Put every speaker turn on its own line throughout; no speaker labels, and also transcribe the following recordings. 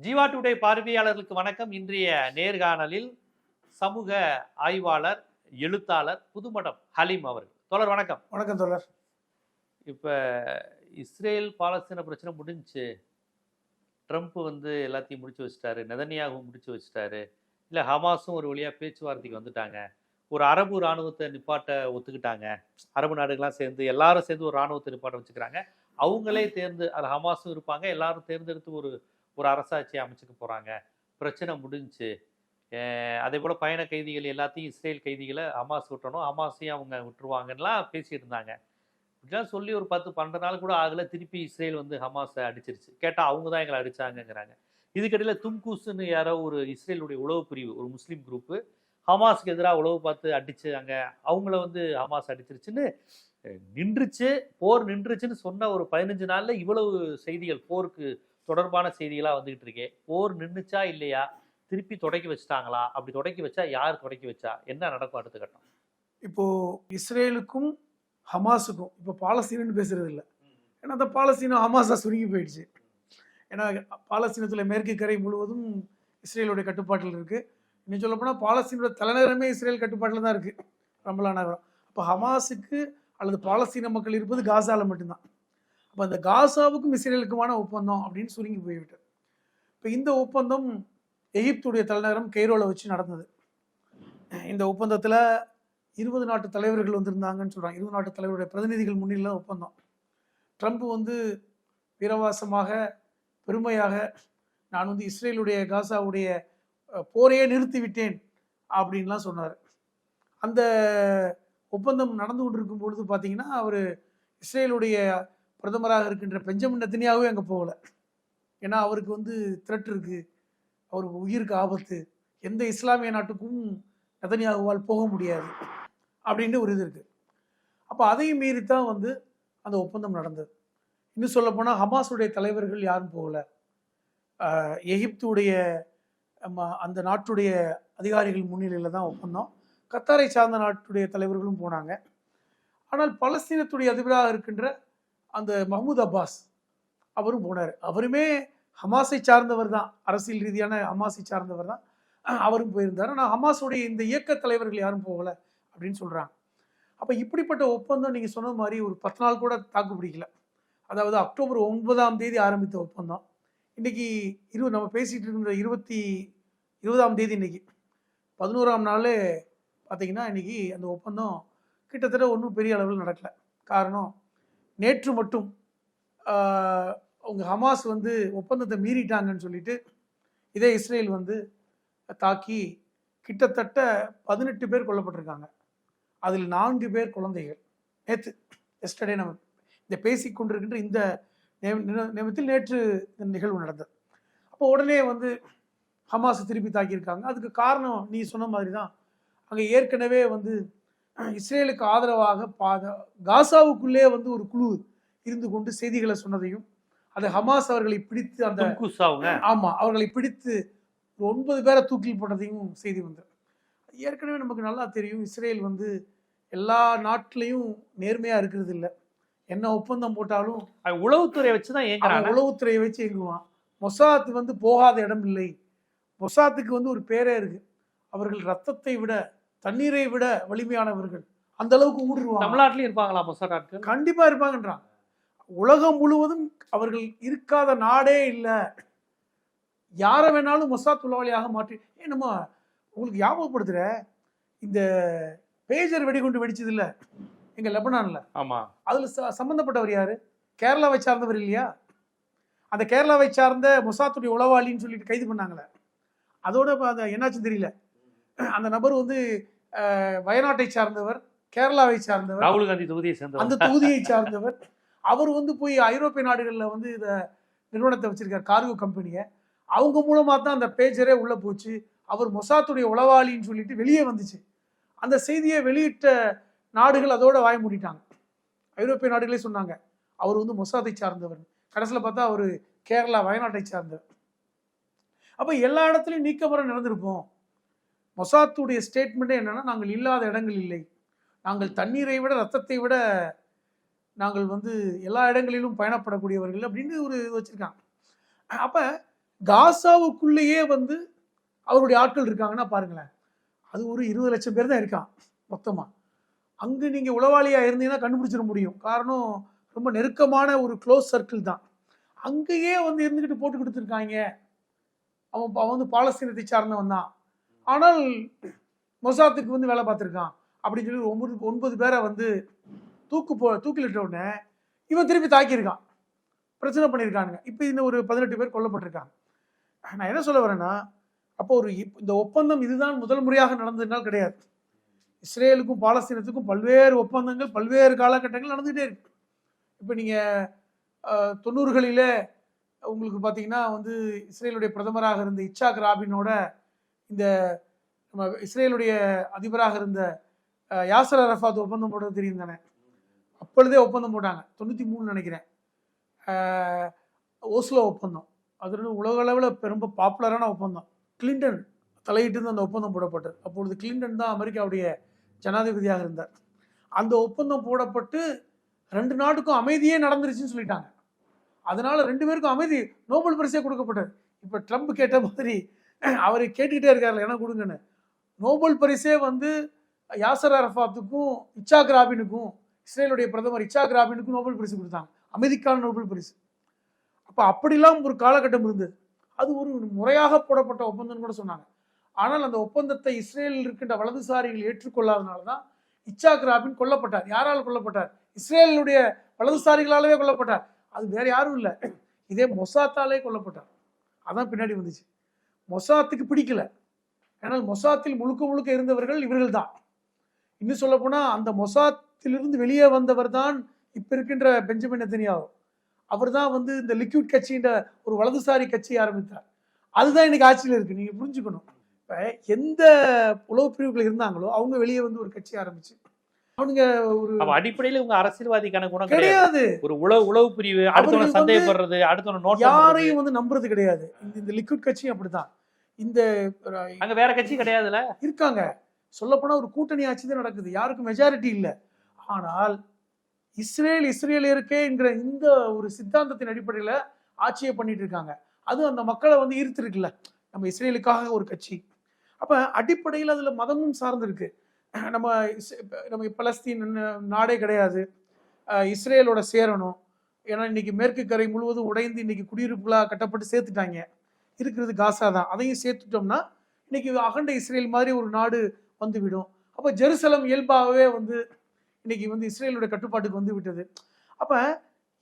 Jeeva today பார்வையாளர்களுக்கு வணக்கம். இன்றைய நேர்காணலில் சமூக ஆய்வாளர் எழுத்தாளர் புதுமடம் ஹலீம் அவர்கள். தோழர் வணக்கம்.
வணக்கம் தோழர்.
இப்போ இஸ்ரேல் பாலஸ்தீன பிரச்சனை முடிஞ்சுச்சு ட்ரம்ப் வந்து எல்லாத்தையும் முடிச்சு வச்சிட்டாரு நெதன்யாகவும் முடிச்சு வச்சிட்டாரு இல்லை ஹமாஸும் ஒரு வழியாக பேச்சுவார்த்தைக்கு வந்துட்டாங்க ஒரு அரபு இராணுவத்தை நிப்பாட்ட ஒத்துக்கிட்டாங்க அரபு நாடுகள்லாம் சேர்ந்து எல்லாரும் சேர்ந்து ஒரு இராணுவத்தை நிப்பாட்ட வச்சுக்கிறாங்க அவங்களே தேர்ந்து அது ஹமாஸும் இருப்பாங்க எல்லாரும் தேர்ந்தெடுத்து ஒரு ஒரு அரசாட்சியை அமைச்சுக்க போகிறாங்க பிரச்சனை முடிஞ்சு அதே போல் பயண கைதிகள் எல்லாத்தையும் இஸ்ரேல் கைதிகளை ஹமாஸ் விட்டணும். ஹமாஸையும் அவங்க விட்டுருவாங்கலாம் பேசிகிட்டு இருந்தாங்க இப்படிலாம் சொல்லி ஒரு பத்து பன்னெண்டு நாள் கூட ஆகல. திருப்பி இஸ்ரேல் வந்து ஹமாஸை அடிச்சிருச்சு. கேட்டால் அவங்க தான் எங்களை அடிச்சாங்கங்கிறாங்க. இதுக்கடையில் தும்கூஸ்ன்னு யாரோ ஒரு இஸ்ரேலுடைய உளவு பிரிவு ஒரு முஸ்லீம் குரூப்பு ஹமாஸ்க்கு எதிராக உளவு பார்த்து அடிச்சாங்க. அவங்கள வந்து ஹமாஸ் அடிச்சிருச்சுன்னு நின்றுச்சு. போர் நின்றுச்சுன்னு சொன்ன ஒரு பதினஞ்சு நாளில் இவ்வளவு செய்திகள் போருக்கு தொடர்பான செய்திகளாக வந்துகிட்டு இருக்கே. போர் நின்றுச்சா இல்லையா? திருப்பி தொடக்கி வச்சுட்டாங்களா? அப்படி தொடக்கி வச்சா யார் தொடக்கி வச்சா? என்ன நடக்கும் அடுத்த கட்டம்?
இப்போ இஸ்ரேலுக்கும் ஹமாஸுக்கும் இப்போ பாலஸ்தீனன்னு பேசுறது இல்லை. ஏன்னா அந்த பாலஸ்தீனம் ஹமாஸா சுருங்கி போயிடுச்சு. ஏன்னா பாலஸ்தீனத்தில் மேற்கு கரை முழுவதும் இஸ்ரேலுடைய கட்டுப்பாட்டில் இருக்கு. இன்னும் சொல்ல போனால் பாலஸ்தீனோட தலைநகரமே இஸ்ரேல் கட்டுப்பாட்டில் தான் இருக்கு. ரமலா நகரம். அப்போ ஹமாஸுக்கு அல்லது பாலஸ்தீன மக்கள் இருப்பது காசால மட்டும்தான். அப்போ அந்த காசாவுக்கும் இஸ்ரேலுக்குமான ஒப்பந்தம் அப்படின்னு சுருங்கி போய்விட்டது. இப்போ இந்த ஒப்பந்தம் எகிப்துடைய தலைநகரம் கெய்ரோல வச்சு நடந்தது. இந்த ஒப்பந்தத்தில் இருபது நாட்டு தலைவர்கள் வந்திருந்தாங்கன்னு சொல்கிறாங்க இருபது நாட்டு தலைவருடைய பிரதிநிதிகள் முன்னிலையில் ஒப்பந்தம். ட்ரம்ப் வந்து வீரவாசமாக பெருமையாக நான் வந்து இஸ்ரேலுடைய காசாவுடைய போரையே நிறுத்திவிட்டேன் அப்படின்லாம் சொன்னார். அந்த ஒப்பந்தம் நடந்து கொண்டிருக்கும் பொழுது பார்த்தீங்கன்னா அவர் இஸ்ரேலுடைய பிரதமராக இருக்கின்ற பெஞ்சமின் நெத்தனியாகவே அங்கே போகல. ஏன்னா அவருக்கு வந்து த்ரெட் இருக்குது அவருக்கு உயிருக்கு ஆபத்து. எந்த இஸ்லாமிய நாட்டுக்கும் நெதன்யாகுவால் போக முடியாது. அப்படின்ட்டு ஒரு இது இருக்குது அப்போ அதையும் மீறித்தான் வந்து அந்த ஒப்பந்தம் நடந்தது. இன்னும் சொல்லப்போனால் ஹமாஸுடைய தலைவர்கள் யாரும் போகல. எகிப்துடைய ம- அந்த நாட்டுடைய அதிகாரிகள் முன்னிலையில் தான் ஒப்பந்தம். கத்தாரை சார்ந்த நாட்டுடைய தலைவர்களும் போனாங்க. ஆனால் பலஸ்தீனத்துடைய அதிபராக இருக்கின்ற அந்த மஹமூத் அப்பாஸ் அவரும் போனார். அவருமே ஹமாஸை சார்ந்தவர் தான். அரசியல் ரீதியான ஹமாஸை சார்ந்தவர் தான். அவரும் போயிருந்தார். ஆனால் ஹமாஸுடைய இந்த இயக்க தலைவர்கள் யாரும் போகல அப்படின்னு சொல்கிறாங்க அப்போ இப்படிப்பட்ட ஒப்பந்தம் நீங்கள் சொன்ன மாதிரி ஒரு பத்து நாள் கூட தாக்கு பிடிக்கல. அதாவது அக்டோபர் ஒன்பதாம் தேதி ஆரம்பித்த ஒப்பந்தம். இன்றைக்கி இரு நம்ம பேசிகிட்டு இருந்த இருபத்தி இருபதாம் தேதி இன்றைக்கி பதினோராம் நாள் பார்த்தீங்கன்னா இன்றைக்கி அந்த ஒப்பந்தம் கிட்டத்தட்ட ஒன்றும் பெரிய அளவில் நடக்கலை. காரணம் நேற்று மட்டும் அவங்க ஹமாஸ் வந்து ஒப்பந்தத்தை மீறிட்டாங்கன்னு சொல்லிட்டு இதே இஸ்ரேல் வந்து தாக்கி கிட்டத்தட்ட பதினெட்டு பேர் கொல்லப்பட்டிருக்காங்க. அதில் நான்கு பேர் குழந்தைகள். நேற்று எஸ்டர்டே நம்ம இந்த பேசி கொண்டிருக்கின்ற இந்த நேம- நின- நிமிடத்தில் நேற்று இந்த நிகழ்வு நடந்தது. அப்போ உடனே வந்து ஹமாஸ் திருப்பி தாக்கியிருக்காங்க. அதுக்கு காரணம் நீ சொன்ன மாதிரி தான். அங்கே ஏற்கனவே வந்து இஸ்ரேலுக்கு ஆதரவாக பாத காசாவுக்குள்ளே வந்து ஒரு குழு இருந்து கொண்டு செய்திகளை சொன்னதையும் அது ஹமாஸ் அவர்களை பிடித்து அந்த ஆமா அவர்களை பிடித்து ஒரு ஒன்பது பேரை தூக்கில் போட்டதையும் செய்தி வந்தது. ஏற்கனவே நமக்கு நல்லா தெரியும் இஸ்ரேல் வந்து எல்லா நாட்டிலையும் நேர்மையா இருக்கிறது இல்ல என்ன ஒப்பந்தம் போட்டாலும்
அவங்க உளவுத்துறை வச்சு தான் ஏங்குறாங்க
உளவுத்துறையை வச்சு எங்குவான் மொசாத் வந்து போகாத இடம் இல்லை. மொசாத்துக்கு வந்து ஒரு பேரே இருக்கு. அவர்கள் ரத்தத்தை விட தண்ணீரை விட வலிமையானவர்கள். அந்த அளவுக்கு ஊடுருவாங்க.
தமிழ்நாட்டிலயும் இருப்பாங்களா மொசாட் ஆட்கள்
கண்டிப்பா இருப்பாங்கன்றான். உலகம் முழுவதும் அவர்கள் இருக்காத நாடே இல்லை. யாரை வேணாலும் மொசாத் உளவாளியாக மாற்றி ஏன் நம்ம உங்களுக்கு ஞாபகப்படுத்துற இந்த பேஜர் வெடிகுண்டு வெடிச்சது இல்ல எங்க லெபனான்ல?
ஆமா.
அதுல ச- சம்பந்தப்பட்டவர் யாரு? கேரளாவை சார்ந்தவர் இல்லையா? அந்த கேரளாவை சார்ந்த மொசாத்துடைய உளவாளின்னு சொல்லிட்டு கைது பண்ணாங்களே. அதோட அந்த என்னாச்சுன்னு தெரியல. அந்த நபர் வந்து வயநாட்டை சார்ந்தவர் கேரளாவை சார்ந்தவர்
ராகுல் காந்தி தொகுதியை
அந்த
சேர்ந்தவர்
தொகுதியை சார்ந்தவர். அவர் வந்து போய் ஐரோப்பிய நாடுகளில் வந்து இத நிறுவனத்தை வச்சிருக்கார் கார்கோ கம்பெனியை. அவங்க மூலமா தான் அந்த பேஜரே உள்ள போச்சு. அவர் மொசாத்துடைய உளவாளின்னு சொல்லிட்டு வெளியே வந்துச்சு. அந்த செய்தியை வெளியிட்ட நாடுகள் அதோட வாய மூடிட்டாங்க. ஐரோப்பிய நாடுகளே சொன்னாங்க அவர் வந்து மொசாத்தை சார்ந்தவர். கடைசியில் பார்த்தா அவர் கேரளா வயநாட்டை சார்ந்தவர். அப்போ எல்லா இடத்துலையும் நீக்கமர நடந்திருப்போம் மொசாத்துடைய ஸ்டேட்மெண்ட்டே என்னென்னா நாங்கள் இல்லாத இடங்கள் இல்லை. நாங்கள் தண்ணீரை விட ரத்தத்தை விட நாங்கள் வந்து எல்லா இடங்களிலும் பயணப்படக்கூடியவர்கள் அப்படின்னு ஒரு இது வச்சிருக்காங்க. அப்போ காசாவுக்குள்ளேயே வந்து அவருடைய ஆட்கள் இருக்காங்கன்னா பாருங்களேன். அது ஒரு இருபது லட்சம் பேர் தான் இருக்கான் மொத்தமாக அங்கே நீங்கள் உளவாளியாக இருந்தீங்கன்னா கண்டுபிடிச்சிட முடியும். காரணம் ரொம்ப நெருக்கமான ஒரு க்ளோஸ் சர்க்கிள் தான். அங்கேயே வந்து இருந்துக்கிட்டு போட்டு கொடுத்துருக்காங்க. அவன் அவன் வந்து பாலஸ்தீனத்தை சார்ந்தவன் தான். ஆனால் மொசாத்துக்கு வந்து வேலை பார்த்துருக்கான். அப்படின்னு சொல்லி ஒன்பது ஒன்பது பேரை வந்து தூக்கு போ தூக்கிலிட்ட உடனே இவன் திருப்பி தாக்கியிருக்கான். பிரச்சனை பண்ணியிருக்கானுங்க. இப்போ இந்த ஒரு பதினெட்டு பேர் கொல்லப்பட்டிருக்காங்க. நான் என்ன சொல்ல வரேன்னா அப்போ ஒரு இப்- இந்த ஒப்பந்தம் இதுதான் முதல் முறையாக நடந்ததுனால் கிடையாது. இஸ்ரேலுக்கும் பாலஸ்தீனத்துக்கும் பல்வேறு ஒப்பந்தங்கள் பல்வேறு காலகட்டங்கள் நடந்துகிட்டே இருக்கு. இப்போ நீங்கள் தொண்ணூறுகளிலே உங்களுக்கு பார்த்தீங்கன்னா வந்து இஸ்ரேலுடைய பிரதமராக இருந்த இச்சாக் ராபினோட இந்த நம்ம இஸ்ரேலுடைய அதிபராக இருந்த யாசர் அரஃபாத் ஒப்பந்தம் போட்டது தெரியும் தானே? அப்பொழுதே ஒப்பந்தம் போட்டாங்க. தொண்ணூற்றி மூணு நினைக்கிறேன். ஓஸ்லோ ஒப்பந்தம். அது வந்து உலக அளவில் ரொம்ப பாப்புலரான ஒப்பந்தம். கிளின்டன் தலையிட்டு அந்த ஒப்பந்தம் போடப்பட்டது. அப்பொழுது கிளின்டன் தான் அமெரிக்காவுடைய ஜனாதிபதியாக இருந்தார். அந்த ஒப்பந்தம் போடப்பட்டு ரெண்டு நாட்டுக்கும் அமைதியே நடந்துருச்சுன்னு சொல்லிட்டாங்க. அதனால ரெண்டு பேருக்கும் அமைதி நோபல் பரிசே கொடுக்கப்பட்டது. இப்போ ட்ரம்ப் கேட்ட மாதிரி அவர் கேட்டுக்கிட்டே இருக்காரு என்ன கொடுங்கன்னு. நோபல் பரிசே வந்து யாசர் அரஃபாத்துக்கும் இச்சாக் ராபினுக்கும் இஸ்ரேலுடைய பிரதமர் இச்சாக் ராபினுக்கும் நோபல் பரிசு கொடுத்தாங்க. அமைதிக்கான நோபல் பரிசு. அப்போ அப்படிலாம் ஒரு காலகட்டம் இருந்தது. அது ஒரு முறையாக போடப்பட்ட ஒப்பந்தம் கூட சொன்னாங்க. ஆனால் அந்த ஒப்பந்தத்தை இஸ்ரேலில் இருக்கின்ற வலதுசாரிகள் ஏற்றுக்கொள்ளாதனால தான் இச்சாக் ராபின் கொல்லப்பட்டார். யாரால் கொல்லப்பட்டார்? இஸ்ரேலுடைய வலதுசாரிகளாலவே கொல்லப்பட்டார். அது வேற யாரும் இல்லை. இதே மொசாத்தாலே கொல்லப்பட்டார். அதான் பின்னாடி வந்துச்சு. மொசாத்துக்கு பிடிக்கல. ஆனால் மொசாத்தில் முழுக்க முழுக்க இருந்தவர்கள் இவர்கள் தான் இன்னும் சொல்ல போனா அந்த மொசாத்திலிருந்து வெளியே வந்தவர் தான் இப்போ இருக்கின்ற பெஞ்சமின் நெத்தனியாவும் அவர் தான் வந்து இந்த லிக்விட் கட்சின்ற ஒரு வலதுசாரி கட்சியை ஆரம்பித்தார். அதுதான் இன்னைக்கு ஆட்சியில் இருக்கு. நீங்கள் புரிஞ்சுக்கணும். இப்போ எந்த உளவு பிரிவுகள் இருந்தாங்களோ அவங்க வெளியே வந்து ஒரு கட்சி ஆரம்பிச்சு அவனுங்க ஒரு
அடிப்படையில உங்க அரசியல்வாதிக்கான குணம் கிடையாது. ஒரு உளவு உளவு பிரிவு அடுத்தவன சந்தேகப்படுறது அடுத்தவன நோட்
யாரையும் வந்து நம்புறது கிடையாது. இந்த இந்த லிக்விட் கட்சியும் அப்படிதான் இந்த
அங்க வேற கட்சி கிடையாதுல
இருக்காங்க. சொல்லப்போனா ஒரு கூட்டணி ஆட்சி தான் நடக்குது. யாருக்கும் மெஜாரிட்டி இல்லை. ஆனால் இஸ்ரேல் இஸ்ரேலியருக்கே என்கிற இந்த ஒரு சித்தாந்தத்தின் அடிப்படையில் ஆட்சியை பண்ணிட்டு இருக்காங்க. அது அந்த மக்களை வந்து ஈர்த்திருக்குல்ல. நம்ம இஸ்ரேலுக்காக ஒரு கட்சி. அப்ப அடிப்படையில் அதுல மதமும் சார்ந்திருக்கு. நம்ம நம்ம பலஸ்தீன் நாடே கிடையாது. இஸ்ரேலோட சேரணும். ஏன்னா இன்னைக்கு மேற்கு கரை முழுவதும் உடைந்து இன்னைக்கு குடியிருப்புகளாக கட்டப்பட்டு சேர்த்துட்டாங்க. இருக்கிறது காசா தான். அதையும் சேர்த்துட்டோம்னா இன்னைக்கு அகண்ட இஸ்ரேல் மாதிரி ஒரு நாடு வந்துவிடும். அப்போ ஜெருசலம் இயல்பாகவே வந்து இன்னைக்கு வந்து இஸ்ரேலுடைய கட்டுப்பாட்டுக்கு வந்து விட்டது. அப்போ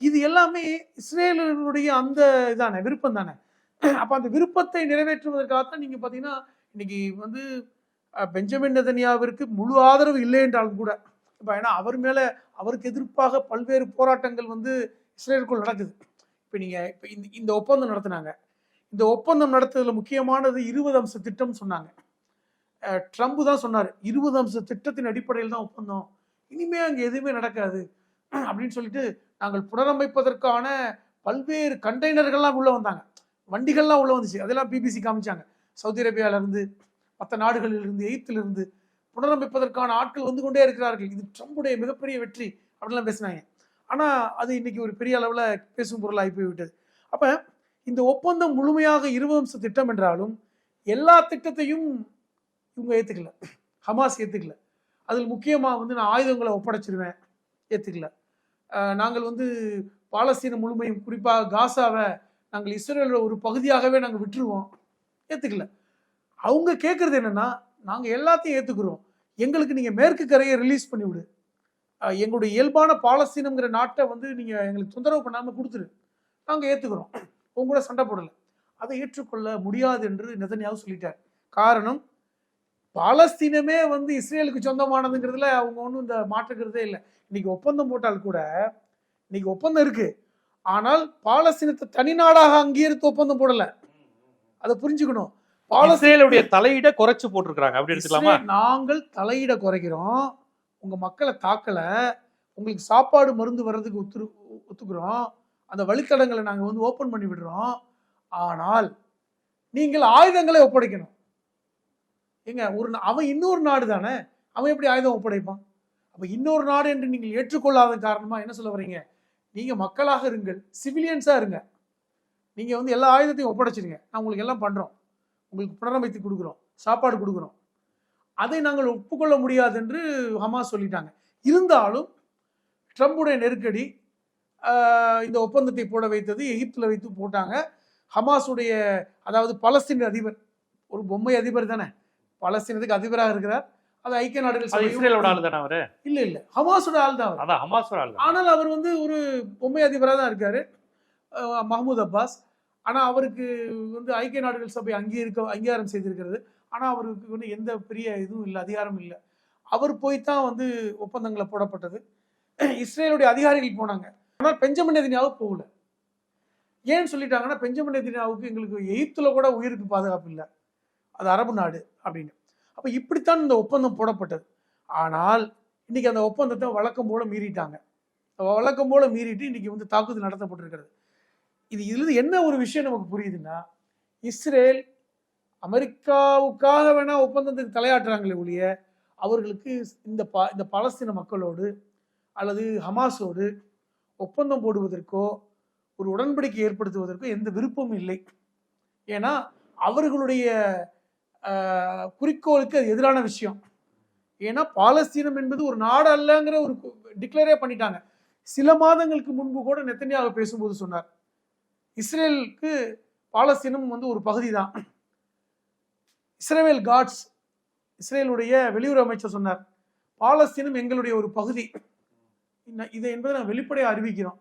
இது எல்லாமே இஸ்ரேலுடைய அந்த இதானே விருப்பம் தானே? அப்போ அந்த விருப்பத்தை நிறைவேற்றுவதற்காகத்தான் நீங்கள் பார்த்தீங்கன்னா இன்னைக்கு வந்து பெஞ்சமின் நெதன்யாவிற்கு முழு ஆதரவு இல்லை என்றாலும் கூட இப்போ ஏன்னா அவர் மேலே அவருக்கு எதிர்ப்பாக பல்வேறு போராட்டங்கள் வந்து இஸ்ரேலுக்குள் நடக்குது. இப்போ நீங்கள் இப்போ இந்த இந்த ஒப்பந்தம் நடத்துனாங்க. இந்த ஒப்பந்தம் நடத்துறதுல முக்கியமானது இருபது அம்ச திட்டம் சொன்னாங்க. ட்ரம்ப் தான் சொன்னார் இருபது அம்ச திட்டத்தின் அடிப்படையில் தான் ஒப்பந்தம். இனிமே அங்கே எதுவுமே நடக்காது. அப்படின்னு சொல்லிட்டு நாங்கள் புனரமைப்பதற்கான பல்வேறு கண்டெய்னர்கள்லாம் உள்ளே வந்தாங்க. வண்டிகள்லாம் உள்ளே வந்துச்சு. அதெல்லாம் பிபிசி காமிச்சாங்க. சவுதி அரேபியாவிலேருந்து மற்ற நாடுகளிலிருந்து எயித்திலிருந்து புனரமைப்பதற்கான ஆட்கள் வந்து கொண்டே இருக்கிறார்கள். இது ட்ரம்புடைய மிகப்பெரிய வெற்றி அப்படிலாம் பேசினாங்க. ஆனால் அது இன்னைக்கு ஒரு பெரிய அளவில் பேசும் பொருளாகி போய்விட்டது. அப்போ இந்த ஒப்பந்தம் முழுமையாக இருபது அம்ச திட்டம் என்றாலும் எல்லா திட்டத்தையும் இவங்க ஏற்றுக்கல ஹமாஸ் ஏற்றுக்கல அதில் முக்கியமாக வந்து நான் ஆயுதங்களை ஒப்படைச்சிருவேன். ஏற்றுக்கல நாங்கள் வந்து பாலஸ்தீன முழுமையும் குறிப்பாக காசாவை நாங்கள் இஸ்ரேலோட ஒரு பகுதியாகவே நாங்கள் விட்டுருவோம். ஏற்றுக்கல அவங்க கேட்குறது என்னென்னா நாங்கள் எல்லாத்தையும் ஏற்றுக்கிறோம் எங்களுக்கு நீங்கள் மேற்கு கரையை ரிலீஸ் பண்ணிவிடு எங்களுடைய இயல்பான பாலஸ்தீனங்கிற நாட்டை வந்து நீங்கள் எங்களுக்கு தொந்தரவு பண்ணாமல் கொடுத்துரு. நாங்கள் ஏற்றுக்கிறோம் உங்க கூட சண்டை போடலை. அதை ஏற்றுக்கொள்ள முடியாது என்று நிதன்யாவும் சொல்லிட்டார். காரணம் பாலஸ்தீனமே வந்து இஸ்ரேலுக்கு சொந்தமானதுங்கிறதுல அவங்க ஒன்றும் இந்த மாற்றுக்கிறதே இல்லை. இன்னைக்கு ஒப்பந்தம் போட்டால் கூட இன்னைக்கு ஒப்பந்தம் இருக்கு. ஆனால் பாலஸ்தீனத்தை தனி நாடாக அங்கீகரித்து ஒப்பந்தம் போடலை. அதை புரிஞ்சுக்கணும். பாலஸ்தீன
இஸ்ரேலுடைய தலையிட குறைச்சு போட்டிருக்காங்க அப்படி எடுத்துக்கலாமா?
நாங்கள் தலையிட குறைக்கிறோம். உங்க மக்களை தாக்கல. உங்களுக்கு சாப்பாடு மருந்து வர்றதுக்கு ஒத்துரு ஒத்துக்கிறோம். அந்த வழித்தடங்களை நாங்கள் வந்து ஓப்பன் பண்ணி விடுறோம். ஆனால் நீங்கள் ஆயுதங்களை ஒப்படைக்கணும். ஏங்க ஒரு அவன் இன்னொரு நாடு தானே? அவன் எப்படி ஆயுதம் ஒப்படைப்பான்? அப்ப இன்னொரு நாடு என்று நீங்கள் ஏற்றுக்கொள்ளாத காரணமா என்ன சொல்ல வர்றீங்க? நீங்க மக்களாக இருங்கள். சிவிலியன்ஸா இருங்க. நீங்கள் வந்து எல்லா ஆயுதத்தையும் ஒப்படைச்சிருங்க. நான் உங்களுக்கு எல்லாம் பண்ணுறோம் உங்களுக்கு புனரமைத்து கொடுக்குறோம் சாப்பாடு கொடுக்குறோம். அதை நாங்கள் ஒப்புக்கொள்ள முடியாது என்று ஹமாஸ் சொல்லிட்டாங்க. இருந்தாலும் ட்ரம்புடைய நெருக்கடி இந்த ஒப்பந்தத்தை போட வைத்தது எகிப்தில் வைத்து போட்டாங்க. ஹமாஸுடைய அதாவது பலஸ்தீன் அதிபர் ஒரு பொம்மை அதிபர் தானே பலஸ்தீனத்துக்கு அதிபராக இருக்கிறார். அது ஐக்கிய நாடுகள்
அது
சபையும்
இஸ்ரேலோட ஆளு தானே அவரு?
இல்ல இல்ல ஹமாஸோட ஆள் தான்
அதான் ஹமாஸோட ஆளு
ஆனால் அவர் வந்து ஒரு பொம்மை அதிபராக தான் இருக்காரு. Mahmoud Abbas. ஆனால் அவருக்கு வந்து ஐக்கிய நாடுகள் சபை அங்கீகரிக்க அங்கீகாரம் செய்திருக்கிறது. ஆனால் அவருக்கு வந்து எந்த பெரிய இதுவும் இல்லை அதிகாரம் இல்லை. அவர் போய் தான் வந்து ஒப்பந்தங்களை போடப்பட்டது. இஸ்ரேலுடைய அதிகாரிகள் போனாங்க. ஆனால் பெஞ்சமின் நெதினியாவு போகல. ஏன்னு சொல்லிட்டாங்கன்னா பெஞ்சமின் நெதினியாவுக்கு எங்களுக்கு எயித்துல கூட உயிருக்கு பாதுகாப்பு இல்லை. அது அரபு நாடு அப்படின்னு. அப்போ இப்படித்தான் இந்த ஒப்பந்தம் போடப்பட்டது. ஆனால் இன்னைக்கு அந்த ஒப்பந்தத்தை வழக்கம் போல மீறிட்டாங்க. வழக்கம் போல மீறிட்டு இன்னைக்கு வந்து தாக்குதல் நடத்தப்பட்டிருக்கிறது. இது இதுல என்ன ஒரு விஷயம் நமக்கு புரியுதுன்னா இஸ்ரேல் அமெரிக்காவுக்காக வேணா ஒப்பந்தத்துக்கு தலையாட்டுறாங்களே ஒழிய அவர்களுக்கு இந்த பா இந்த பாலஸ்தீன மக்களோடு அல்லது ஹமாஸோடு ஒப்பந்தம் போடுவதற்கோ ஒரு உடன்படிக்கை ஏற்படுத்துவதற்கோ எந்த விருப்பமும் இல்லை. ஏன்னா அவர்களுடைய குறிக்கோளுக்கு அது எதிரான விஷயம். ஏன்னா பாலஸ்தீனம் என்பது ஒரு நாடு அல்லங்கிற ஒரு டிக்ளேரே பண்ணிட்டாங்க. சில மாதங்களுக்கு முன்பு கூட நெத்தனியாக பேசும்போது சொன்னார். இஸ்ரேலுக்கு பாலஸ்தீனும் வந்து ஒரு பகுதி தான் இஸ்ரேல் காட்ஸ் இஸ்ரேலுடைய வெளியுறவு அமைச்சர் சொன்னார் பாலஸ்தீனம் எங்களுடைய ஒரு பகுதி. இதை என்பதை நான் வெளிப்படையாக அறிவிக்கிறோம்.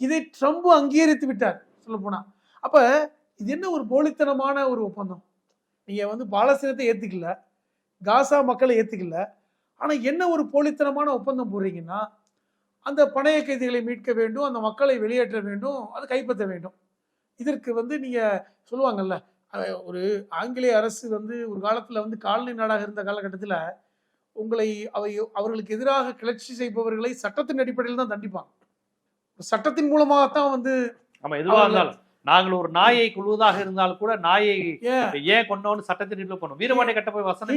இதை ட்ரம்ப் அங்கீகரித்து விட்டார் சொல்ல போனால் அப்போ இது என்ன ஒரு போலித்தனமான ஒரு ஒப்பந்தம்? நீங்கள் வந்து பாலஸ்தீனத்தை ஏற்றுக்கல காசா மக்களை ஏற்றுக்கல ஆனால் என்ன ஒரு போலித்தனமான ஒப்பந்தம் போடுறீங்கன்னா அந்த பணைய கைதிகளை மீட்க வேண்டும் அந்த மக்களை வெளியேற்ற வேண்டும் அது கைப்பற்ற வேண்டும். இதற்கு வந்து நீங்க சொல்லுவாங்கல்ல ஒரு ஆங்கிலேய அரசு வந்து ஒரு காலத்துல வந்து காலனி நாடாக இருந்த காலகட்டத்தில் உங்களை அவை அவர்களுக்கு எதிராக கிளர்ச்சி செய்பவர்களை சட்டத்தின் அடிப்படையில் தான் தண்டிப்பாங்க. சட்டத்தின் மூலமாகத்தான் வந்து
ஆமா எதுவா
அவர்கள்
இருந்தாலும். நாங்கள் ஒரு நாயை கொள்வதாக இருந்தாலும் கூட நாயை
ஏன்
கொண்டோன்னு சட்டத்தின் அடிப்படையில் பண்ணும் வீரபாண்டிய கட்ட போய் வசனமே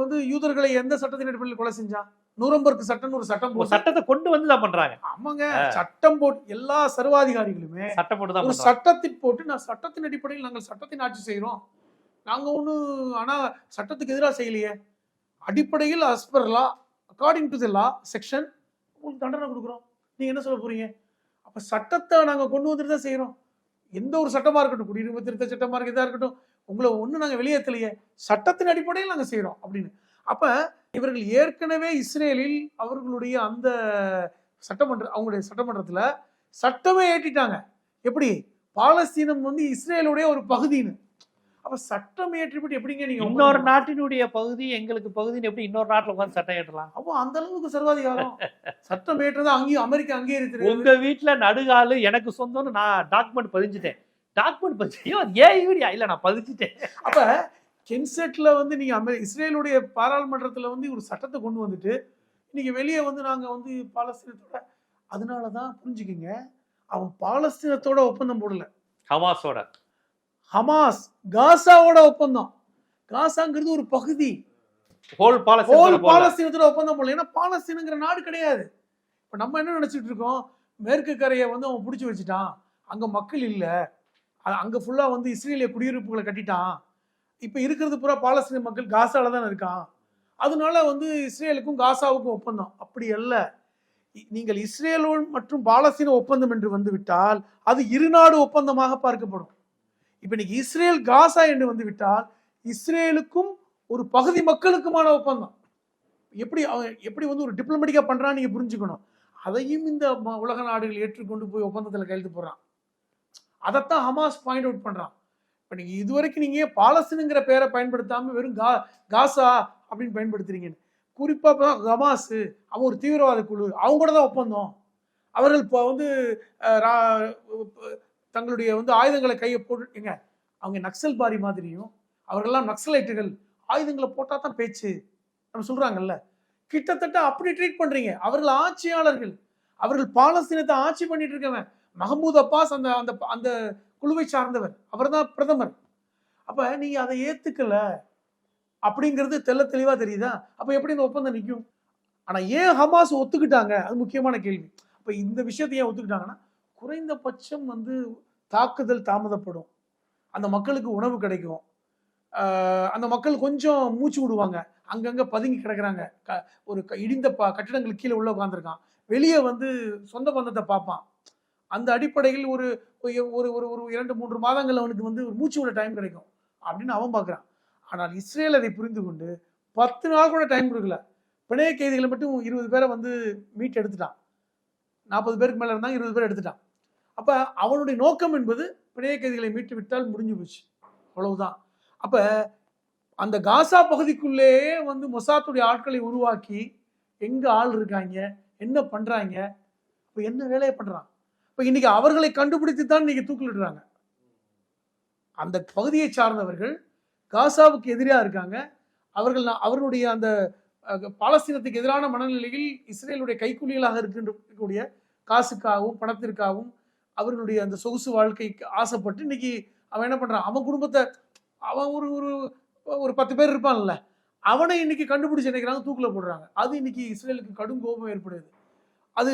வந்து யூதர்களை எந்த சட்டத்தின் அடிப்படையில் கொலை செஞ்சான் நூரம்பர்க் சட்டம்னு ஒரு சட்டம் போட்டு
சட்டத்தை கொண்டு வந்து தான் பண்றாங்க.
ஆமாங்க. சட்டம் போட்டு எல்லா சர்வாதிகாரிகளுமே
சட்டம் போட்டு தான்
ஒரு
பண்றாங்க.
சட்டத்தை போட்டு நான் சட்டத்தின் அடிப்படையில் நாங்கள் சட்டத்தின் ஆட்சி செய்கிறோம் நாங்க ஒண்ணு ஆனா சட்டத்துக்கு எதிராக செய்யலையே. அடிப்படையில் per law according to the law section உங்களுக்கு தண்டனை கொடுக்குறோம். நீங்க என்ன சொல்ல போறீங்க? அப்ப சட்டத்தை நாங்க கொண்டு வந்துட்டு தான் செய்யறோம் எந்த ஒரு சட்டமா இருக்கட்டும் குடியுரிமை திருத்த சட்டமா இருக்கு இருக்கட்டும் உங்களை ஒண்ணு நாங்க வெளியேற்றலையே சட்டத்தின் அடிப்படையில் நாங்க செய்யறோம் அப்படின்னு. அப்ப இவர்கள் ஏற்கனவே இஸ்ரேலில் அவர்களுடைய அந்த சட்டமன்ற அவங்களுடைய சட்டமன்றத்துல சட்டமே ஏற்றிட்டாங்க. எப்படி? பாலஸ்தீனம் வந்து இஸ்ரேலுடைய ஒரு பகுதின்னு. அப்ப சட்டம் ஏற்றிவிட்டு எப்படிங்க நீங்க
இன்னொரு நாட்டினுடைய பகுதி எங்களுக்கு பகுதின்னு எப்படி இன்னொரு நாட்டுல உட்கார்ந்து சட்டம் ஏற்றலாம்?
அப்போ அந்த அளவுக்கு சர்வாதிகாரம். சட்டம் ஏற்றதா அங்கேயும் அமெரிக்கா அங்கீகரித்திருக்கிறது
உங்க வீட்டுல நடுகாலு எனக்கு சொந்தம்னு நான் டாக்குமெண்ட் பதிஞ்சுட்டேன். டாக்குமெண்ட் பதிஞ்சையோ அது ஏன் யூரியா இல்ல நான் பதிச்சுட்டேன்
அப்ப கென்செட்ல வந்து நீங்க அமெ இஸ்ரேலுடைய பாராளுமன்றத்துல வந்து ஒரு சட்டத்தை கொண்டு வந்துட்டு இன்னைக்கு வெளியே வந்து நாங்க வந்து பாலஸ்தீனத்தோட அதனாலதான் புரிஞ்சுக்கிங்க அவன் பாலஸ்தீனத்தோட ஒப்பந்தம் போடல.
ஹமாஸோட.
ஹமாஸ் காசாவோட ஒப்பந்தம். காசாங்கிறது ஒரு பகுதி.
ஹோல்
ஹோல்
பாலஸ்தீன் போல
பாலஸ்தீனத்தோட ஒப்பந்தம் போடல. ஏன்னா பாலஸ்தீனங்கிற நாடு கிடையாது. இப்ப நம்ம என்ன நினைச்சிட்டு இருக்கோம்? மேற்கு கரையை வந்து அவன் பிடிச்சி வச்சுட்டான். அங்க மக்கள் இல்ல. அங்க ஃபுல்லா வந்து இஸ்ரேலிய குடியிருப்புகளை கட்டிட்டான். இப்போ இருக்கிறது பூரா பாலஸ்தீன மக்கள் காசால தான் இருக்கான். அதனால வந்து இஸ்ரேலுக்கும் காசாவுக்கும் ஒப்பந்தம். அப்படி அல்ல. இ- நீங்கள் இஸ்ரேலோடு மற்றும் பாலஸ்தீன ஒப்பந்தம் என்று வந்துவிட்டால் அது இருநாடு ஒப்பந்தமாக பார்க்கப்படும். இப்போ இன்னைக்கு இஸ்ரேல் காசா என்று வந்துவிட்டால் இஸ்ரேலுக்கும் ஒரு பகுதி மக்களுக்குமான ஒப்பந்தம். எப்படி அவன் எப்படி வந்து ஒரு டிப்ளமெட்டிக்காக பண்ணுறான்னு நீங்கள் புரிஞ்சுக்கணும். அதையும் இந்த ம- உலக நாடுகள் ஏற்றுக்கொண்டு போய் ஒப்பந்தத்தில் கையெழுத்து போடுறான். அதைத்தான் ஹமாஸ் பாயிண்ட் அவுட் பண்ணுறான் இப்ப நீங்க இதுவரைக்கும் நீங்க ஏன் பாலஸ்தீனுங்கிற பேரை பயன்படுத்தாம வெறும் கா காசா அப்படின்னு பயன்படுத்துறீங்கன்னு. குறிப்பாக இப்ப ஹமாஸ் அவன் ஒரு தீவிரவாத குழு. அவங்க கூட தான் ஒப்பந்தம். அவர்கள் இப்போ வந்து ரா- தங்களுடைய வந்து ஆயுதங்களை கையை போட்டு எங்க அவங்க நக்சல் பாரி மாதிரியும் அவர்கள்லாம் நக்சலைட்டுகள் ஆயுதங்களை போட்டால் தான் பேச்சு. நம்ம சொல்கிறாங்கல்ல கிட்டத்தட்ட அப்படி ட்ரீட் பண்ணுறீங்க அவர்கள் ஆட்சியாளர்கள். அவர்கள் பாலஸ்தீனத்தை ஆட்சி பண்ணிட்டு இருக்கவன். மஹமூத் அப்பாஸ் அந்த அந்த அந்த குழுவை சார்ந்தவர். அவர்தான் பிரதமர். அப்போ நீங்கள் அதை ஏற்றுக்கல அப்படிங்கிறது தெள்ள தெளிவாக தெரியுதா? அப்போ எப்படி இந்த ஒப்பந்தம் நிற்கும் ஆனால் ஏன் ஹமாஸ் ஒத்துக்கிட்டாங்க? அது முக்கியமான கேள்வி. அப்போ இந்த விஷயத்தை ஏன் ஒத்துக்கிட்டாங்கன்னா குறைந்தபட்சம் வந்து தாக்குதல் தாமதப்படும். அந்த மக்களுக்கு உணவு கிடைக்கும். அந்த மக்கள் கொஞ்சம் மூச்சு விடுவாங்க. அங்கங்கே பதுங்கி கிடக்குறாங்க. க- ஒரு க- இடிந்த ப கட்டிடங்களுக்கு கீழே உள்ளே உட்காந்துருக்கான் வெளியே வந்து சொந்த பந்தத்தை பார்ப்பான். அந்த அடிப்படையில் ஒரு ஒரு ஒரு ஒரு இரண்டு மூன்று மாதங்கள் அவனுக்கு வந்து ஒரு மூச்சு விட டைம் கிடைக்கும் அப்படின்னு அவன் பார்க்குறான். ஆனால் இஸ்ரேல் அதை புரிந்து கொண்டு பத்து நாள் கூட டைம் கொடுக்கல. பிணைய கைதிகளை மட்டும் இருபது பேரை வந்து மீட் எடுத்துட்டான். நாற்பது பேருக்கு மேலே இருந்தாங்க இருபது பேர் எடுத்துட்டான். அப்போ அவனுடைய நோக்கம் என்பது பிணைய கைதிகளை மீட்டு விட்டால் முடிஞ்சு போச்சு. அவ்வளவுதான். அப்போ அந்த காசா பகுதிக்குள்ளேயே வந்து மொசாத்துடைய ஆட்களை உருவாக்கி எங்கே ஆள் இருக்காங்க? என்ன பண்ணுறாங்க இப்போ என்ன வேலையை பண்ணுறான் இப்போ இன்னைக்கு அவர்களை கண்டுபிடித்து தான் இன்னைக்கு தூக்கிலிடுறாங்க. அந்த பகுதியை சார்ந்தவர்கள் காசாவுக்கு எதிராக இருக்காங்க. அவர்கள் அவருடைய அவர்களுடைய அந்த பாலஸ்தீனத்துக்கு எதிரான மனநிலையில் இஸ்ரேலுடைய கைக்கூலிகளாக இருக்கக்கூடிய காசுக்காகவும் பணத்திற்காகவும் அவர்களுடைய அந்த சொகுசு வாழ்க்கைக்கு ஆசைப்பட்டு இன்னைக்கு அவன் என்ன பண்ணுறான் அவன் குடும்பத்தை அவன் ஒரு ஒரு ஒரு பத்து பேர் இருப்பான்ல அவனை இன்னைக்கு கண்டுபிடிச்சு நினைக்கிறாங்க தூக்கில் போடுறாங்க. அது இன்னைக்கு இஸ்ரேலுக்கு கடும் கோபம் ஏற்படுது. அது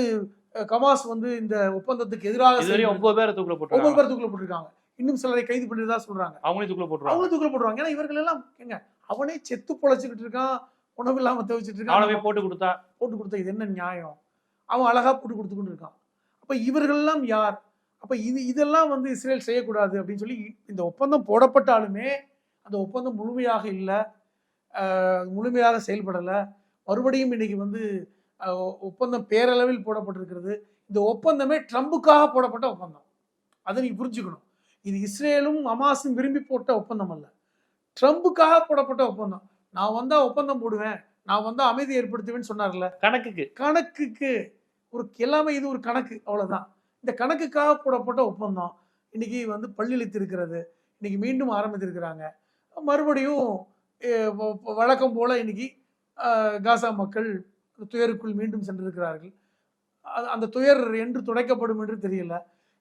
கமாஸ் வந்து இந்த ஒப்பந்தத்துக்கு எதிராக.
ஒன்பது பேரை தூக்கில
ஒன்பது
போட்டுருக்காங்க
பேர் தூக்கில் போட்டிருக்காங்க. இன்னும் சிலரை கைது பண்ணிருந்தா சொல்றாங்க.
அவங்களையும் தூக்கில போட்டுருவாங்க.
அவங்களும் தூக்கில் போட்டுருவாங்க. ஏன்னா இவர்கள் எல்லாம் எங்க அவனே செத்து பொழைச்சிக்கிட்டு இருக்கான் உணவு இல்லாம தவிச்சிட்டு இருக்கான்.
போய் போட்டு கொடுத்தா?
போட்டு கொடுத்த இது என்ன நியாயம்? அவன் அழகா போட்டு கொடுத்துக்கிட்டு இருக்கான். அப்ப இவர்கள்லாம் யார்? அப்ப இது இதெல்லாம் வந்து இஸ்ரேல் செய்யக்கூடாது அப்படின்னு சொல்லி இந்த ஒப்பந்தம் போடப்பட்டாலுமே அந்த ஒப்பந்தம் முழுமையாக இல்லை முழுமையாக செயல்படலை. மறுபடியும் இன்னைக்கு வந்து ஒப்பந்தம் பேரளவில் போடப்பட்டிருக்கிறது. இந்த ஒப்பந்தமே ட்ரம்புக்காக போடப்பட்ட ஒப்பந்தம். அதை நீங்க புரிஞ்சுக்கணும். இது இஸ்ரேலும் ஹமாஸும் விரும்பி போட்ட ஒப்பந்தம் அல்ல. ட்ரம்புக்காக போடப்பட்ட ஒப்பந்தம். நான் வந்தா ஒப்பந்தம் போடுவேன். நான் வந்தா அமைதி ஏற்படுத்துவேன்னு சொன்னார்ல.
கணக்குக்கு.
கணக்குக்கு. ஒரு எல்லாமே இது ஒரு கணக்கு. அவ்வளவுதான். இந்த கணக்குக்காக போடப்பட்ட ஒப்பந்தம் இன்னைக்கு வந்து பள்ளியளித்திருக்கிறது இன்னைக்கு மீண்டும் ஆரம்பித்திருக்கிறாங்க. மறுபடியும் வழக்கம் போல இன்னைக்கு காசா மக்கள் துயருக்குள் மீண்டும் சென்றிருக்கிறார்கள். அந்த துயர் என்று துடைக்கப்படும் என்று தெரியல.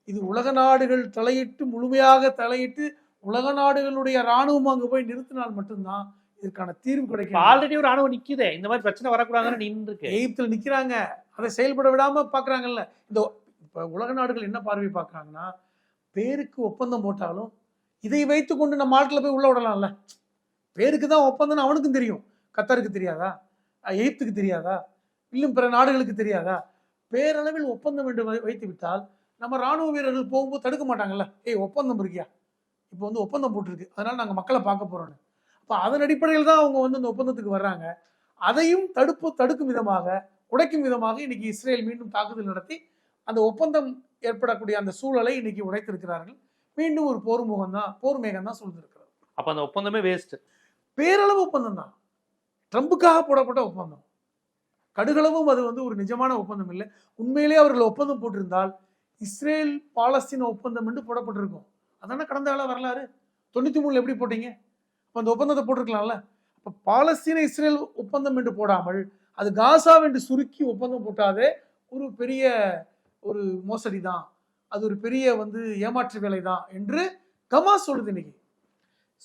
இது உலக நாடுகள் தலையிட்டு முழுமையாக தலையிட்டு உலக நாடுகளுடைய இராணுவம் அங்கு போய் நிறுத்தினால் மட்டும்தான் இதற்கான தீர்வு கிடைக்கும்.
ஆல்ரெடி ஒரு ஆணவம் நிக்குதே. இந்த மாதிரி பிரச்சனை வரக்கூடாதுன்னு நின்று
எகிப்தில் நிக்கிறாங்க. அதை செயல்பட விடாம பாக்குறாங்கல்ல. இந்த இப்ப உலக நாடுகள் என்ன பார்வை பார்க்கறாங்கன்னா பேருக்கு ஒப்பந்தம் போட்டாலும் இதை வைத்துக்கொண்டு நம்ம ஆட்களை போய் உள்ள விடலாம்ல. பேருக்கு தான் ஒப்பந்தம் அவனுக்கும் தெரியும். கத்தாருக்கு தெரியாதா? எகிப்துக்கு தெரியாதா? இன்னும் பிற நாடுகளுக்கு தெரியாதா? பேரளவில் ஒப்பந்தம் என்று வைத்து விட்டால் நம்ம ராணுவ வீரர்கள் போகும்போது தடுக்க மாட்டாங்கல்ல? ஏய் ஒப்பந்தம் இருக்கியா? இப்போ வந்து ஒப்பந்தம் போட்டிருக்கு. அதனால நாங்கள் மக்களை பார்க்க போறோம்னு. அப்போ அதன் அடிப்படையில் தான் அவங்க வந்து இந்த ஒப்பந்தத்துக்கு வர்றாங்க. அதையும் தடுப்பு தடுக்கும் விதமாக உடைக்கும் விதமாக இன்னைக்கு இஸ்ரேல் மீண்டும் தாக்குதல் நடத்தி அந்த ஒப்பந்தம் ஏற்படக்கூடிய அந்த சூழலை இன்னைக்கு உடைத்திருக்கிறார்கள். மீண்டும் ஒரு போர் முகம் தான் போர் மேகம் தான் சூழ்ந்திருக்கிறது.
அப்ப அந்த ஒப்பந்தமே வேஸ்ட்
பேரளவு ஒப்பந்தம் தான் ட்ரம்புக்காக போடப்பட்ட ஒப்பந்தம். கடுகளவும் அது வந்து ஒரு நிஜமான ஒப்பந்தம் இல்லை. உண்மையிலே அவர்கள் ஒப்பந்தம் போட்டிருந்தால் இஸ்ரேல் பாலஸ்தீன ஒப்பந்தம் என்று போடப்பட்டிருக்கும். அதான கடந்த கால வரலாறு? தொண்ணூற்றி மூணில் எப்படி போட்டீங்க? அப்போ அந்த ஒப்பந்தத்தை போட்டிருக்கலாம்ல. அப்போ பாலஸ்தீன இஸ்ரேல் ஒப்பந்தம் என்று போடாமல் அது காசா என்று சுருக்கி ஒப்பந்தம் போட்டாதே ஒரு பெரிய ஒரு மோசடி தான் அது ஒரு பெரிய வந்து ஏமாற்று வேலை தான் என்று கமாஸ் சொல்லுது இன்னைக்கு.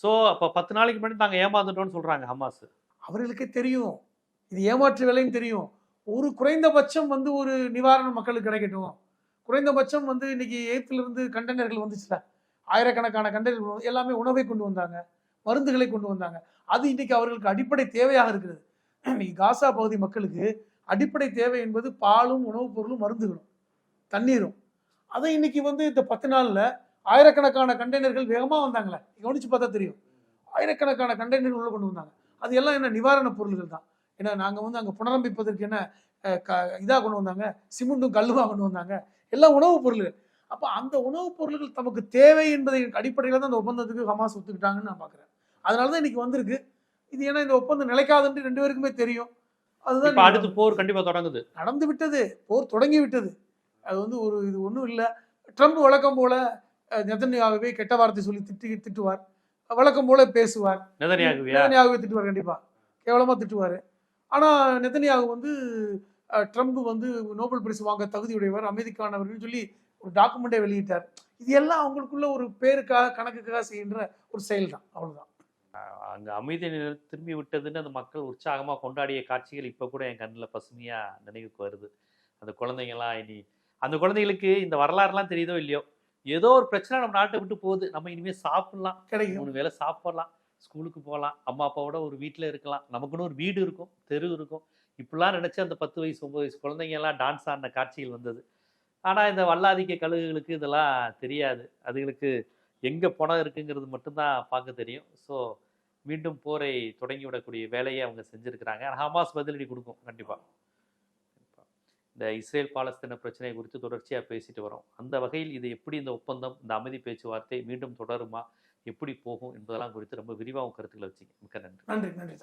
ஸோ அப்போ பத்து நாளைக்கு முன்னாடி நாங்கள் ஏமாந்துட்டோம்னு சொல்கிறாங்க ஹமாஸ்.
அவர்களுக்கே தெரியும். இது ஏமாற்று வேலைன்னு தெரியும். ஒரு குறைந்தபட்சம் வந்து ஒரு நிவாரணம் மக்களுக்கு கிடைக்கட்டும். குறைந்தபட்சம் வந்து இன்னைக்கு எய்த்துலேருந்து கண்டெய்னர்கள் வந்துச்சுல. ஆயிரக்கணக்கான கண்டெய்னர் எல்லாமே உணவை கொண்டு வந்தாங்க. மருந்துகளை கொண்டு வந்தாங்க. அது இன்னைக்கு அவர்களுக்கு அடிப்படை தேவையாக இருக்கிறது. இன்னைக்கு காசா பகுதி மக்களுக்கு அடிப்படை தேவை என்பது பாலும் உணவுப் பொருளும் மருந்துகளும் தண்ணீரும். அதை இன்னைக்கு வந்து இந்த பத்து நாளில் ஆயிரக்கணக்கான கண்டெய்னர்கள் வேகமாக வந்தாங்களே. கவனிச்சு பார்த்தா தெரியும். ஆயிரக்கணக்கான கண்டெய்னர்கள் உள்ள கொண்டு வந்தாங்க. அது எல்லாம் என்ன நிவாரணப் பொருள்கள் தான். ஏன்னா நாங்கள் வந்து அங்கே புனரமைப்பதற்கு என்ன இதாக கொண்டு வந்தாங்க சிமெண்ட்டும் கல்லுமா கொண்டு வந்தாங்க. எல்லாம் உணவுப் பொருள்கள். அப்போ அந்த உணவுப் பொருள்கள் தமக்கு தேவை என்பதை அடிப்படையில் தான் அந்த ஒப்பந்தத்துக்கு ஹமாஸ் ஒத்துக்கிட்டாங்கன்னு நான் பார்க்குறேன் அதனால தான் இன்னைக்கு வந்திருக்கு. இது ஏன்னா இந்த ஒப்பந்தம் நிலைக்காதுன்னு ரெண்டு பேருக்குமே தெரியும். அதுதான்
அடுத்து போர் கண்டிப்பா தொடங்குது.
நடந்து விட்டது. போர் தொடங்கி விட்டது. அது வந்து ஒரு இது ஒன்றும் இல்லை. ட்ரம்ப் வழக்கம் போல நெதன்யாகவே கெட்ட வார்த்தை சொல்லி திட்டி திட்டுவார். வழக்கம் போல பேசுவார். நெதன்யாகுவே திட்டுவார் கண்டிப்பா. கேவலமா திட்டுவார். ஆனா நெதன்யாகு வந்து ட்ரம்ப் வந்து நோபல் பரிசு வாங்க தகுதியுடையவர் அமைதிக்கானவர்னு சொல்லி ஒரு டாக்குமெண்டே வெளியிட்டார். இது எல்லாம் அவங்களுக்குள்ள ஒரு பேருக்காக கணக்குக்காக செய்கின்ற ஒரு செயல் தான் அவ்வளவுதான்
அங்க அமைதி நிலை திரும்பி விட்டதுன்னு அந்த மக்கள் உற்சாகமா கொண்டாடிய காட்சிகள் இப்ப கூட என் கண்ணுல பசுமையா நினைவுக்கு வருது. அந்த குழந்தைங்கலாம் இனி அந்த குழந்தைகளுக்கு இந்த வரலாறுலாம் தெரியுதோ இல்லையோ? ஏதோ ஒரு பிரச்சனை நம்ம நாட்டை விட்டு போகுது. நம்ம இனிமே சாப்பிடலாம்.
கிடைக்கும்.
மூணு வேளை சாப்பிடலாம். ஸ்கூலுக்கு போகலாம். அம்மா அப்பாவோட ஒரு வீட்டில் இருக்கலாம். நமக்குன்னு ஒரு வீடு இருக்கும். தெரு இருக்கும். இப்படிலாம் நினச்சி அந்த பத்து வயசு ஒன்பது வயசு குழந்தைங்க எல்லாம் டான்ஸ் ஆடின காட்சிகள் வந்தது. ஆனால் இந்த வல்லாதிக்க கழுகுகளுக்கு இதெல்லாம் தெரியாது. அதுகளுக்கு எங்கே பணம் இருக்குங்கிறது மட்டும்தான் பார்க்க தெரியும். ஸோ மீண்டும் போரை தொடங்கி விடக்கூடிய வேலையை அவங்க செஞ்சுருக்கிறாங்க. ஹமாஸ் பதிலடி கொடுக்கும். கண்டிப்பாக இந்த இஸ்ரேல் பாலஸ்தீன பிரச்சனை குறித்து தொடர்ச்சியாக பேசிட்டு வரோம். அந்த வகையில் இது எப்படி இந்த ஒப்பந்தம் இந்த அமைதி பேச்சுவார்த்தை மீண்டும் தொடருமா எப்படி போகும் என்பதெல்லாம் குறித்து ரொம்ப விரிவாக கருத்துக்களை வச்சிங்க. மிக்க நன்றி.
நன்றி நன்றி